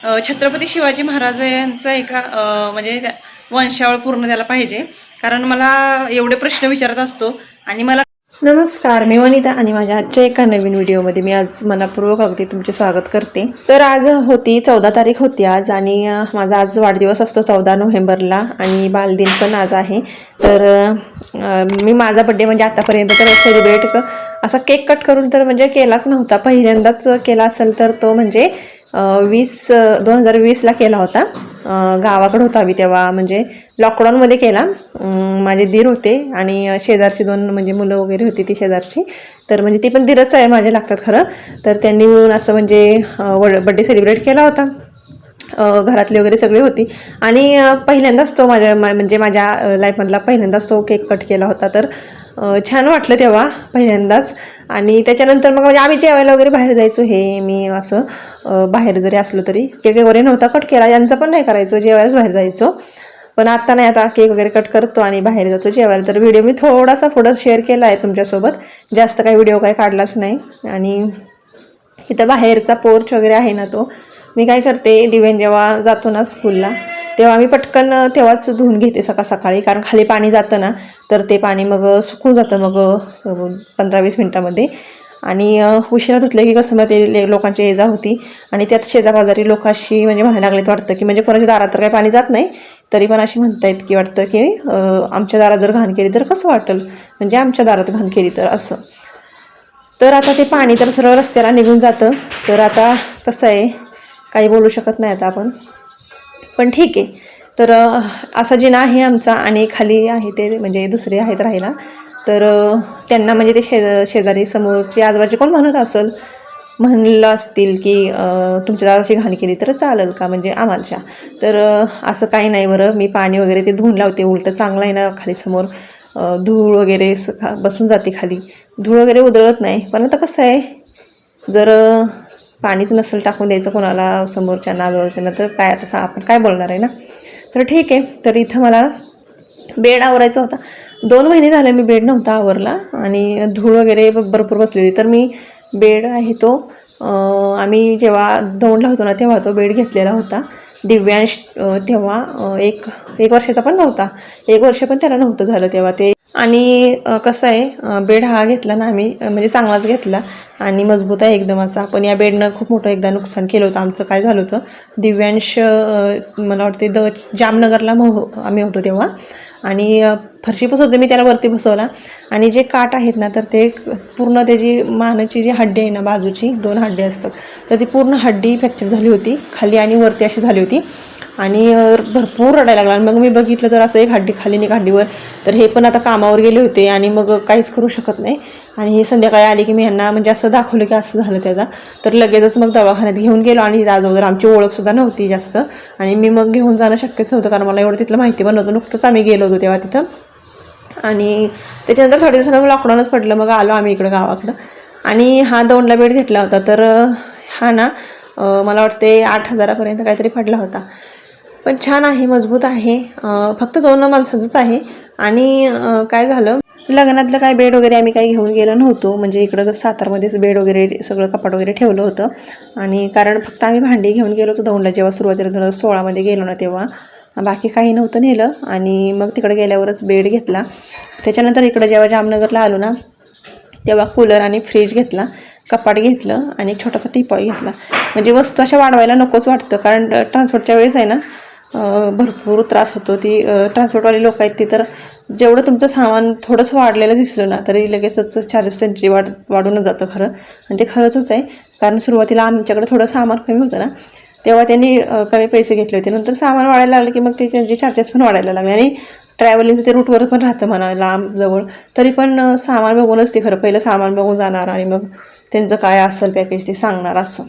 छत्रपती शिवाजी महाराज यांचं एका म्हणजे त्या- वंशावळ पूर्ण त्याला पाहिजे. कारण मला एवढे प्रश्न विचारत असतो आणि मला नमस्कार मी वनिता आणि माझ्या आजच्या एका नवीन व्हिडिओमध्ये मी आज मनापूर्वक अगदी तुमचे स्वागत करते. तर आज होती चौदा तारीख होती आज आणि माझा आज वाढदिवस असतो चौदा नोव्हेंबरला आणि बालदिन पण आज आहे. तर मी माझा बड्डे म्हणजे आतापर्यंत तर सेलिब्रेट असा केक कट करून तर म्हणजे केलाच नव्हता. पहिल्यांदाच केला असेल तर तो म्हणजे वीस दोन हजार वीसला केला होता. गावाकडं गावाकडे होता आम्ही तेव्हा म्हणजे लॉकडाऊनमध्ये केला. माझे दीर होते आणि शेजारची दोन म्हणजे मुलं वगैरे होती ती शेजारची. तर म्हणजे ती पण दीरच आहे माझे लागतात खरं. तर त्यांनी मिळून असं म्हणजे वड बड्डे सेलिब्रेट केला होता. घरातली वगैरे सगळी होती. आणि पहिल्यांदाच तो माझ्या म्हणजे माझ्या लाईफमधला पहिल्यांदाच तो केक कट केला होता. तर छान वाटलं तेव्हा पहिल्यांदाच. आणि त्याच्यानंतर मग म्हणजे आम्ही जेवायला वगैरे बाहेर जायचो हे मी असं बाहेर जरी असलो तरी. केक वगैरे नव्हता कट केला यांचा पण नाही करायचो जेवायलाच बाहेर जायचो. पण आत्ता नाही आता केक वगैरे कट करतो आणि बाहेर जातो जेवायला. तर व्हिडिओ मी थोडासा पुढं शेअर केला आहे तुमच्यासोबत. जास्त काही व्हिडिओ काही काढलाच नाही. आणि इथं बाहेरचा पोर्च वगैरे आहे ना तो. मी काय करते दिव्यान जेव्हा जातो ना स्कूलला तेव्हा मी पटकन तेव्हाच धुवून घेते सकाळ सकाळी कारण खाली पाणी जातं ना तर ते पाणी मग सुकून जातं मग पंधरा वीस मिनटामध्ये. आणि उशिरा धुतलं की कसं मग ते ले- लोकांची येजा होती. आणि त्यात शेजापाजारी लोक अशी म्हणजे म्हणायला लागलेत वाटतं की म्हणजे कोणाच्या दारात तर काही पाणी जात नाही तरी पण अशी म्हणतायत की वाटतं की आमच्या दारात जर घाण केली तर कसं वाटेल? म्हणजे आमच्या दारात घाण केली तर असं. तर आता ते पाणी तर सरळ रस्त्याला निघून जातं. तर आता कसं आहे काही बोलू शकत नाही आता आपण. पण ठीक आहे. तर असा जिना आहे आमचा आणि खाली आहे ते म्हणजे दुसरे आहेत राहायला. तर त्यांना म्हणजे ते शेज शेजारी समोरचे आजूबाजू कोण म्हणत असेल? म्हणलं असतील की तुमच्या दादाची घाण केली तर चालेल का? म्हणजे आम्हाच्या तर असं काही नाही बरं. मी पाणी वगैरे ते धुवून लावते. उलटं चांगलं आहे ना खाली समोर. धूळ वगैरे स- खा- बसून जाते खाली. धूळ वगैरे उधळत नाही. पण आता कसं आहे? जर पाणीच नसेल टाकून द्यायचं कोणाला समोरच्यांना आजूबाजूच्यांना तर काय आता आपण काय बोलणार आहे ना? तर ठीक आहे. तर इथं मला बेड आवरायचा होता. दोन महिने झाले मी बेड नव्हता आवरला आणि धूळ वगैरे भरपूर बसलेली. तर मी बेड आहे तो आम्ही जेव्हा दौंडला होतो ना तेव्हा तो बेड घेतलेला होता. दिव्यांश तेव्हा एक एक वर्षाचा पण नव्हता. एक वर्ष पण त्याला नव्हतं झालं तेव्हा ते. आणि कसं आहे बेड हा घेतला ना आम्ही म्हणजे चांगलाच घेतला. आणि मजबूत आहे एकदम असा. पण या बेडनं खूप मोठं एकदा नुकसान केलं होतं. आमचं काय झालं होतं दिव्यांश मला वाटते द जामनगरला मग आम्ही होतो तेव्हा. आणि फरशी फरशी बसवते मी त्याला वरती बसवला आणि जे काठ आहेत ना तर ते पूर्ण त्याची मानाची जी हड्डी आहे ना बाजूची दोन हड्डी असतात. तर ती पूर्ण हड्डी फ्रॅक्चर झाली होती खाली आणि वरती अशी झाली होती. आणि भरपूर रडायला लागला. आणि मग मी बघितलं तर असं एक हड्डी खाली आणि हड्डीवर. तर हे पण आता कामावर गेले होते आणि मग काहीच करू शकत नाही. आणि हे संध्याकाळी आली की मी ह्यांना म्हणजे असं दाखवलं की असं झालं त्याचा. तर लगेचच मग दवाखान्यात घेऊन गेलो आणि अगोदर आमची ओळखसुद्धा नव्हती जास्त. आणि मी मग घेऊन जाणं शक्यच नव्हतं कारण मला एवढं तिथलं माहिती पण नव्हतं. नुकतंच आम्ही गेलो होतो तेव्हा तिथं. आणि त्याच्यानंतर थोड्या दिवसांना लॉकडाऊनच पडलं. मग आलो आम्ही इकडं गावाकडं. आणि हा दोनला बेड घेतला होता. तर हा ना मला वाटते आठ हजारापर्यंत काहीतरी पडला होता. पण छान आहे मजबूत आहे. फक्त दोन माणसाचंच आहे. आणि काय झालं? लग्नातलं काय बेड वगैरे आम्ही काही घेऊन गेलो नव्हतो. म्हणजे इकडं सातारमध्येच बेड वगैरे सगळं कपाट वगैरे ठेवलं होतं. आणि कारण फक्त आम्ही भांडी घेऊन गेलो होतो दौंडला जेव्हा सुरुवातीला दोन हजार सोळामध्ये गेलो ना तेव्हा. बाकी काही नव्हतं नेलं. आणि मग तिकडे गेल्यावरच बेड घेतला. त्याच्यानंतर इकडं जेव्हा जामनगरला आलो ना तेव्हा कूलर आणि फ्रीज घेतला कपाट घेतलं आणि एक छोटासा टिपॉय घेतला. म्हणजे वस्तू अशा वाढवायला नकोच वाटतं. कारण ट्रान्सपोर्टच्या वेळेस आहे ना भरपूर त्रास होतो. ती ट्रान्सपोर्टवाली लोक आहेत ती तर जेवढं तुमचं सामान थोडंसं वाढलेलं दिसलं ना तरी लगेचच चार्जेस त्यांची वाढ वाढूनच जातं खरं. आणि ते खरंच आहे कारण सुरुवातीला आमच्याकडे थोडं सामान कमी होतं ना तेव्हा त्यांनी कमी पैसे घेतले होते. नंतर सामान वाढायला लागलं की मग ते त्यांचे चार्जेस पण वाढायला लागले. आणि ट्रॅव्हलिंगचं ते रूटवर पण राहतं म्हणा लांब जवळ. तरी पण सामान बघूनच ते खरं पहिलं सामान बघून जाणार आणि मग त्यांचं काय असेल पॅकेज ते सांगणार असं.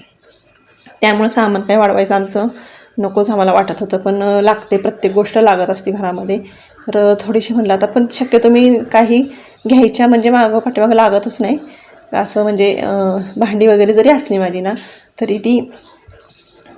त्यामुळे सामान काय वाढवायचं आमचं? नकोच आम्हाला वाटत होतं पण लागते प्रत्येक गोष्ट लागत असते घरामध्ये. तर थोडीशी म्हणलं आता पण शक्यतो मी काही घ्यायच्या म्हणजे मागं पाठीमागं लागतच नाही. असं म्हणजे भांडी वगैरे जरी असली माझी ना तरी ती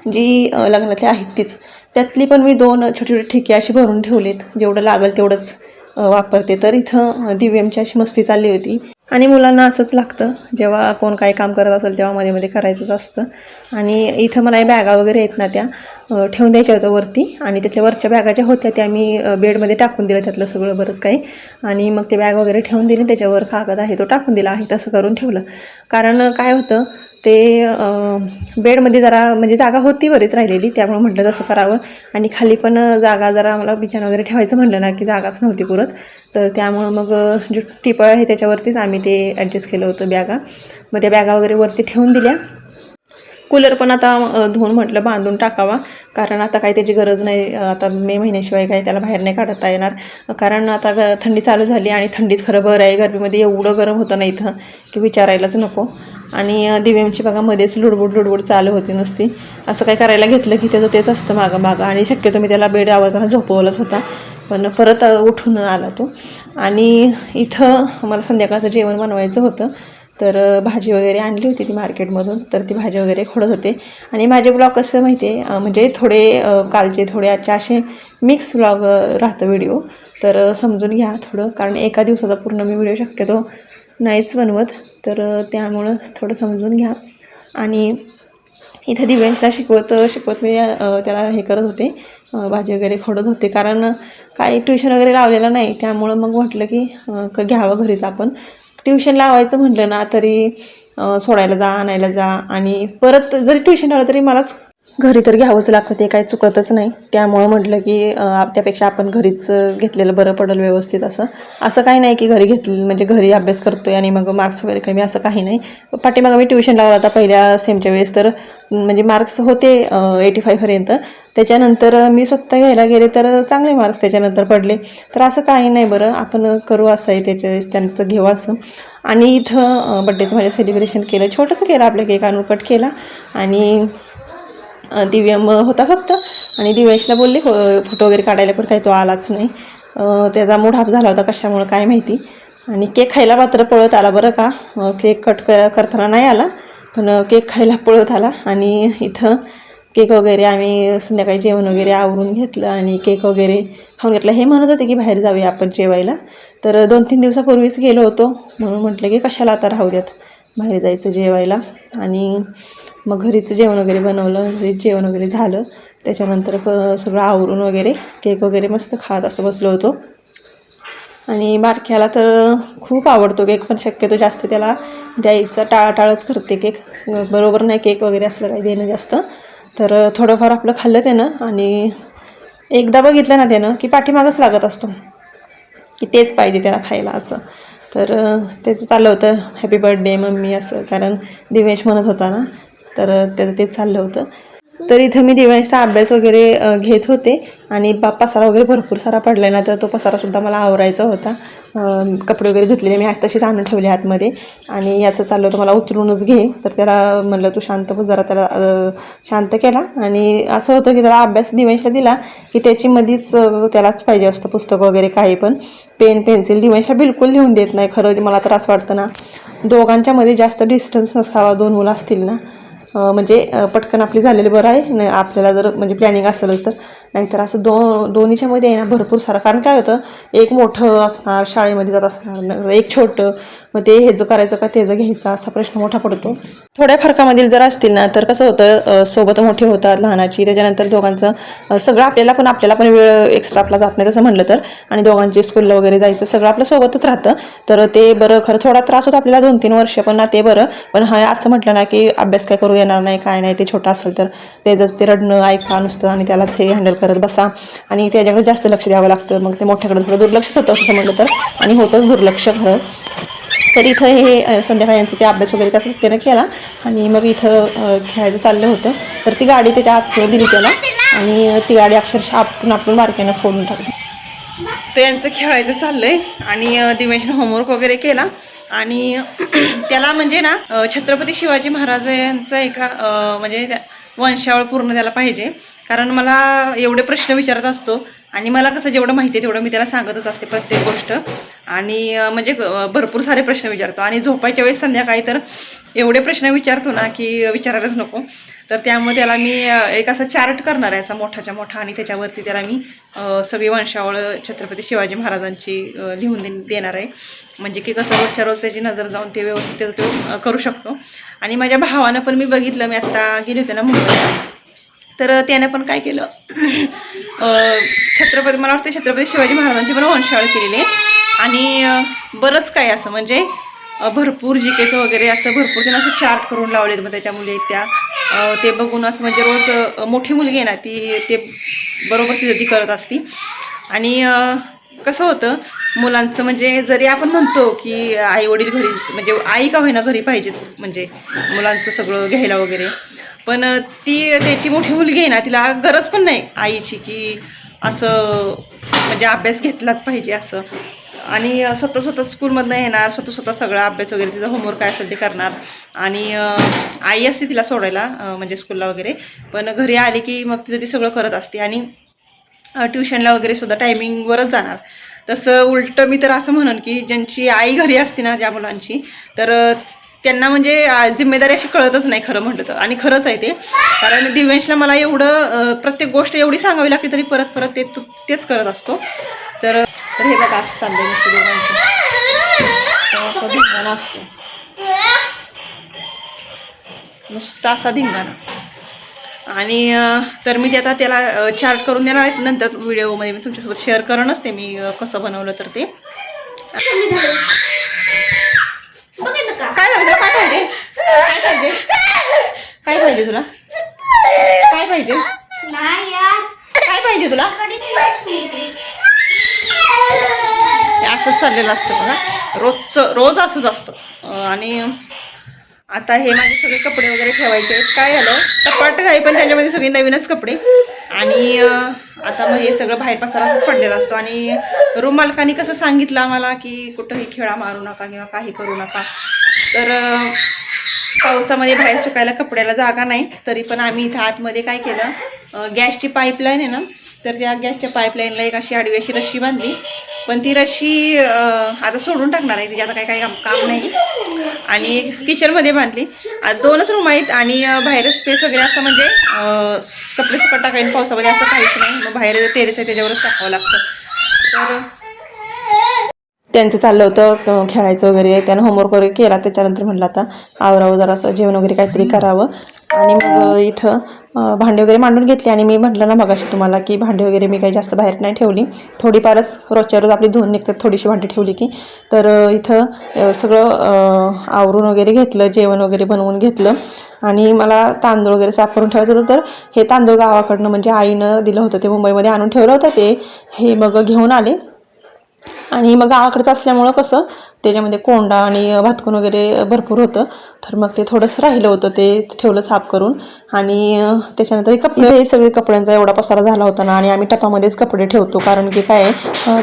जी लग्नातली आहेत तीच. त्यातली पण मी दोन छोटी छोटी ठिके अशी भरून ठेवलेत. जेवढं लागेल तेवढंच वापरते. तर इथं दिव्यमची अशी मस्ती चालली होती. आणि मुलांना असंच लागतं. जेव्हा कोण काही काम करत असेल तेव्हा मध्ये मध्ये करायचंच असतं. आणि इथं मला बॅगा वगैरे आहेत ना त्या ठेवून द्यायच्या होत्या वरती आणि त्यातल्या वरच्या बॅगा ज्या होत्या त्या मी बेडमध्ये टाकून दिलं त्यातलं सगळं बरंच काही. आणि मग ते बॅग वगैरे ठेवून दिली त्याच्यावर कागद आहे तो टाकून दिला आहे तसं करून ठेवलं. कारण काय होतं ते बेडमध्ये जरा म्हणजे जागा होती बरीच राहिलेली त्यामुळे म्हटलं तसं करावं. आणि खाली पण जागा जरा मला बिछाण वगैरे ठेवायचं म्हटलं ना की जागाच नव्हती पुरत. तर त्यामुळं मग जे टिपळ आहे त्याच्यावरतीच आम्ही ते ॲडजस्ट केलं होतं बॅगा. मग त्या बॅगा वगैरे वरती ठेवून दिल्या. कूलर पण आता धुवून म्हटलं बांधून टाकावा. कारण आता काही त्याची गरज नाही आता मे महिन्याशिवाय काही त्याला बाहेर नाही काढता येणार. कारण आता ग थंडी चालू झाली आणि थंडीच खरं बरं आहे. गरमीमध्ये एवढं गरम होतं ना इथं की विचारायलाच नको. आणि दिव्यांची बघा मध्येच लुडबुड लुडबुड चालू होती नुसती. असं काय करायला घेतलं की त्याचं तेच असतं मागं मागं आणि शक्यतो मी त्याला बेड आवडताना झोपवलंच होता. पण परत उठून आला तो. आणि इथं मला संध्याकाळचं जेवण बनवायचं होतं. तर भाजी वगैरे आणली होती ती मार्केटमधून तर ती भाजी वगैरे खोडत होते. आणि माझे ब्लॉग कसं माहिती आहे म्हणजे थोडे कालचे थोडे आजचे असे मिक्स ब्लॉग राहतं व्हिडिओ तर समजून घ्या थोडं कारण एका दिवसाचा पूर्ण मी व्हिडिओ शक्यतो नाहीच बनवत. तर त्यामुळं थोडं समजून घ्या. आणि इथं दिव्यांशला शिकवत शिकवत मी त्याला हे करत होते भाजी वगैरे खोडत होते. कारण काही ट्युशन वगैरे लावलेलं नाही त्यामुळं मग म्हटलं की क- घ्यावं घरीच आपण. ट्युशन लावायचं म्हटलं ना तरी सोडायला जा आणायला जा. आणि परत जरी ट्युशन आलं तरी मलाच घरी तर घ्यावंच लागतं ते काही चुकतच नाही. त्यामुळं म्हटलं की त्यापेक्षा आपण घरीच घेतलेलं बरं पडेल व्यवस्थित असं. असं काही नाही की घरी घेतलं म्हणजे घरी अभ्यास करतोय आणि मग मार्क्स वगैरे कमी असं काही नाही. पाठीमागं मी ट्युशन लावला होता पहिल्या सेमच्या वेळेस तर म्हणजे मार्क्स होते एटी फायपर्यंत त्याच्यानंतर मी स्वतः घ्यायला गेले तर चांगले मार्क्स त्याच्यानंतर पडले. तर असं काही नाही बरं आपण करू असं आहे त्याच्या त्यांचं घेऊ असं. आणि इथं बड्डेचं माझ्या सेलिब्रेशन केलं. छोटंसं केलं आपलं केक अनुकट केला. आणि दिव्यम होता फक्त. आणि दिवेशला बोलले हो फोटो वगैरे काढायला पण काही तो आलाच नाही. त्याचा मूड हाफ झाला होता कशामुळं काय माहिती. आणि केक खायला मात्र पळत आला बरं का. केक कट कर करताना नाही आला पण केक खायला पळत आला. आणि इथं केक वगैरे आम्ही संध्याकाळी जेवण वगैरे आवरून घेतलं आणि केक वगैरे खाऊन घेतलं. हे म्हणत होते की बाहेर जाऊया आपण जेवायला. तर दोन तीन दिवसापूर्वीच गेलो होतो. म्हणून म्हटलं की कशाला आता राहू द्यात बाहेर जायचं जेवायला. आणि मग घरीचं जेवण वगैरे बनवलं घरीच जेवण वगैरे झालं. त्याच्यानंतर क सगळं आवरून वगैरे केक वगैरे मस्त खात असं बसलो होतो. आणि बारक्याला तर खूप आवडतो केक पण शक्यतो जास्त त्याला द्यायचा टाळाटाळच करते केक. बरोबर नाही केक वगैरे असलं काही देणं जास्त. तर थोडंफार आपलं खाल्लं त्यानं आणि एकदा बघितलं ना त्यानं की पाठीमागच लागत असतो. की तेच पाहिजे त्याला खायला असं. तर त्याचं चाललं होतं हॅपी बर्थडे मम्मी असं. कारण दिवेश म्हणत होता ना तर त्याचं तेच चाललं होतं. तर इथं मी दिव्यांशचा अभ्यास वगैरे घेत होते आणि बा पसारा वगैरे भरपूर सारा पडला ना तर तो पसारासुद्धा मला आवरायचा होता. कपडे वगैरे धुतलेले मी आज आणून ठेवले आतमध्ये आणि याचं चाललं होतं मला उतरूनच घे. तर त्याला म्हणलं तू शांत जरा त्याला शांत केला. आणि असं होतं की त्याला अभ्यास दिवेशला दिला की त्याची मधीच त्यालाच पाहिजे असतं पुस्तक वगैरे काही पण. पेन पेन्सिल दिवेशला बिलकुल लिहून देत नाही. खरं मला तर असं वाटतं ना दोघांच्यामध्ये जास्त डिस्टन्स नसावा दोन मुलं असतील ना. म्हणजे पटकन आपली झालेली बरं आहे. आपल्याला जर म्हणजे प्लॅनिंग असेलच तर. नाहीतर असं दो दोन्हीच्यामध्ये आहे ना भरपूर सारं. कारण काय होतं एक मोठं असणार शाळेमध्ये जात असणार एक छोटं. मग ते ह्याचं करायचं का त्याचं घ्यायचा असा प्रश्न मोठा पडतो. थोड्या फरकामधील जर असतील ना तर कसं होतं सोबत मोठे होतात लहानाची त्याच्यानंतर दोघांचं सगळं आपल्याला पण आपल्याला पण वेळ एक्स्ट्रा आपला जात नाही तसं म्हणलं तर. आणि दोघांची स्कूलला वगैरे जायचं सगळं आपल्या सोबतच राहतं. तर ते बरं खरं थोडा त्रास होतो आपल्याला दोन तीन वर्ष पण ना ते बरं. पण हा असं म्हटलं ना की अभ्यास काय करू येणार नाही काय नाही ते छोटं असेल तर त्याचंच ते रडणं ऐका नुसतं आणि त्यालाच हे हँडल करत बसा. आणि त्याच्याकडे जास्त लक्ष द्यावं लागतं. मग ते मोठ्याकडे थोडं दुर्लक्षच होतं असं म्हटलं तर. आणि होतंच दुर्लक्ष खरं. तर इथं हे संध्याकाळ संध्याकाळी यांचं ते अभ्यास वगैरे कसं त्यानं केला. आणि मग इथं खेळायचं चाललं होतं. तर ती गाडी त्याच्या आतमध्ये दिली त्याला. आणि ती गाडी अक्षरशः आपण आपण बारक्यानं फोडून टाकली. तर यांचं खेळायचं चाललंय. आणि दिव्यांशी होमवर्क वगैरे केला. आणि त्याला म्हणजे ना छत्रपती शिवाजी महाराज यांचं एका म्हणजे त्या वंशावळ पूर्ण त्याला पाहिजे. कारण मला एवढे प्रश्न विचारत असतो. आणि मला कसं जेवढं माहिती आहे तेवढं मी त्याला सांगतच असते प्रत्येक गोष्ट. आणि म्हणजे भरपूर सारे प्रश्न विचारतो. आणि झोपायच्या वेळेस संध्याकाळी तर एवढे प्रश्न विचारतो ना की विचारायलाच नको. तर त्यामुळे त्याला मी एक असा चार्ट करणार आहे असा मोठाच्या मोठा. आणि त्याच्यावरती त्याला मी सगळी वंशावळ छत्रपती शिवाजी महाराजांची लिहून दे देणार आहे. म्हणजे की कसं रोजच्या रोज त्याची नजर जाऊन ते व्यवस्थित ते करू शकतो. आणि माझ्या भावानं पण मी बघितलं. मी आत्ता गेले होते ना मुंबईला. तर त्याने पण काय केलं? छत्रपती मला वाटतं छत्रपती शिवाजी महाराजांची पण वंशावळ केलेली आहे. आणि बरंच काय असं म्हणजे भरपूर जी केचं वगैरे असं भरपूर त्यांना असं चार्ट करून लावलेत मग त्याच्या मुली त्या ते बघून असं म्हणजे रोज मोठी मुलगी आहे ना ती ते बरोबर तिथं ती करत असती. आणि कसं होतं मुलांचं म्हणजे जरी आपण म्हणतो की आई वडील घरीच म्हणजे आई का होईना घरी पाहिजेच म्हणजे मुलांचं सगळं घ्यायला वगैरे. पण ती त्याची मोठी मुलगी आहे ना तिला गरज पण नाही आईची की असं म्हणजे अभ्यास घेतलाच पाहिजे असं. आणि स्वतः स्वतः स्कूलमधनं येणार स्वतः स्वतः सगळा अभ्यास वगैरे तिचा होमवर्क काय असेल ते करणार. आणि आई असते तिला सोडायला म्हणजे स्कूलला वगैरे. पण घरी आली की मग तिथं ती सगळं करत असते आणि ट्युशनला वगैरे सुद्धा टायमिंगवरच जाणार. तसं उलटं मी तर असं म्हणन की ज्यांची आई घरी असते ना ज्या मुलांची तर त्यांना म्हणजे जिम्मेदारी अशी कळतच नाही खरं म्हटलं तर. आणि खरंच आहे ते. कारण दिव्यांशला मला एवढं प्रत्येक गोष्ट एवढी सांगावी लागते तरी परत परत ते तेच करत असतो. तर तर हे बघा असं चाललंय असा धिंगाणा असतो. नुसता असा धिंगाणा. आणि तर मी ते आता त्याला चार्ट करून देणार आहे. नंतर व्हिडिओमध्ये मी तुमच्यासोबत शेअर करणच ते मी कसं बनवलं तर ते. काय झालं? पाहिजे? काय पाहिजे? काय पाहिजे तुला? काय पाहिजे? काय पाहिजे तुला? असंच चाललेलं असतं बघा. रोजचं रोज असंच असतं. आणि आता हे माझे सगळे कपडे वगैरे ठेवायचे आहेत. काय झालं? कपाट आहे पण त्याच्यामध्ये सगळे नवीनच कपडे. आणि आता मग हे सगळं बाहेर पसाराच पडलेला असतो. आणि रूम मालकाने कसं सांगितलं आम्हाला की कुठंही खेळा मारू नका किंवा काही करू नका. तर पावसामध्ये बाहेर सुकायला कपड्याला जागा नाही. तरी पण आम्ही इथं आतमध्ये काय केलं गॅसची पाईपलाईन आहे ना तर त्या गॅसच्या पाईपलाईनला एक अशी आडवी अशी रशी बांधली. पण ती रशी आता सोडून टाकणार आहे तिच्या आता काही काही काम काम नाही. आणि किचनमध्ये बांधली. दोनच रूम आहेत आणि बाहेर स्पेस वगैरे असं म्हणजे कपडे सुकट टाकायला पावसामध्ये असं काहीच नाही. मग बाहेर टेरेस आहे त्याच्यावरच टाकावं लागतं. तर त्यांचं चाललं होतं खेळायचं वगैरे त्यानं होमवर्क वगैरे केला त्याच्यानंतर म्हटलं आता आवरावं जरा असं जेवण वगैरे काहीतरी करावं. आणि मग इथं भांडे भांडी वगैरे मांडून घेतली आणि मी म्हटलं ना मगाशी तुम्हाला की भांडी वगैरे मी काही जास्त बाहेर नाही ठेवली. थोडीफारच रोजच्या रोज आपली धुवून निघतात थोडीशी भांडी ठेवली की. तर इथं सगळं आवरून वगैरे घेतलं जेवण वगैरे बनवून घेतलं. आणि मला तांदूळ वगैरे साफ करून ठेवायचं होतं तर हे तांदूळ गावाकडनं म्हणजे आईनं दिलं होतं ते मुंबईमध्ये आणून ठेवलं होतं ते हे मग घेऊन आले. आणि मग गावाकडचं असल्यामुळं कसं त्याच्यामध्ये कोंडा आणि भातकून वगैरे भरपूर होतं. तर मग ते थोडंसं राहिलं होतं ते ठेवलं साफ करून. आणि त्याच्यानंतर हे कपडे हे सगळे कपड्यांचा एवढा पसारा झाला होता ना आणि आम्ही टपामध्येच कपडे ठेवतो. कारण की काय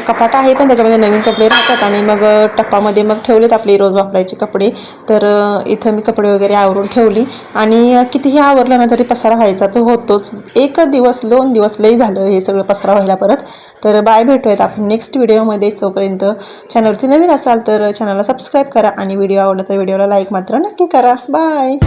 कपाट आहे पण त्याच्यामध्ये नवीन कपडे राहतात. आणि मग टप्पामध्ये मग ठेवलेत आपले रोज वापरायचे कपडे. तर इथं मी कपडे वगैरे आवरून ठेवली. आणि कितीही आवरलं ना तरी पसारा व्हायचा तो होतोच. एक दिवस दोन दिवस लई झालं हे सगळं पसारा व्हायला परत. तर बाय भेटूयात आपण नेक्स्ट व्हिडिओमध्ये तोपर्यंत चॅनलवरती नवीन असाल तर चॅनलला सबस्क्राईब करा आणि व्हिडिओ आवडला तर व्हिडिओला लाईक मात्र नक्की करा. बाय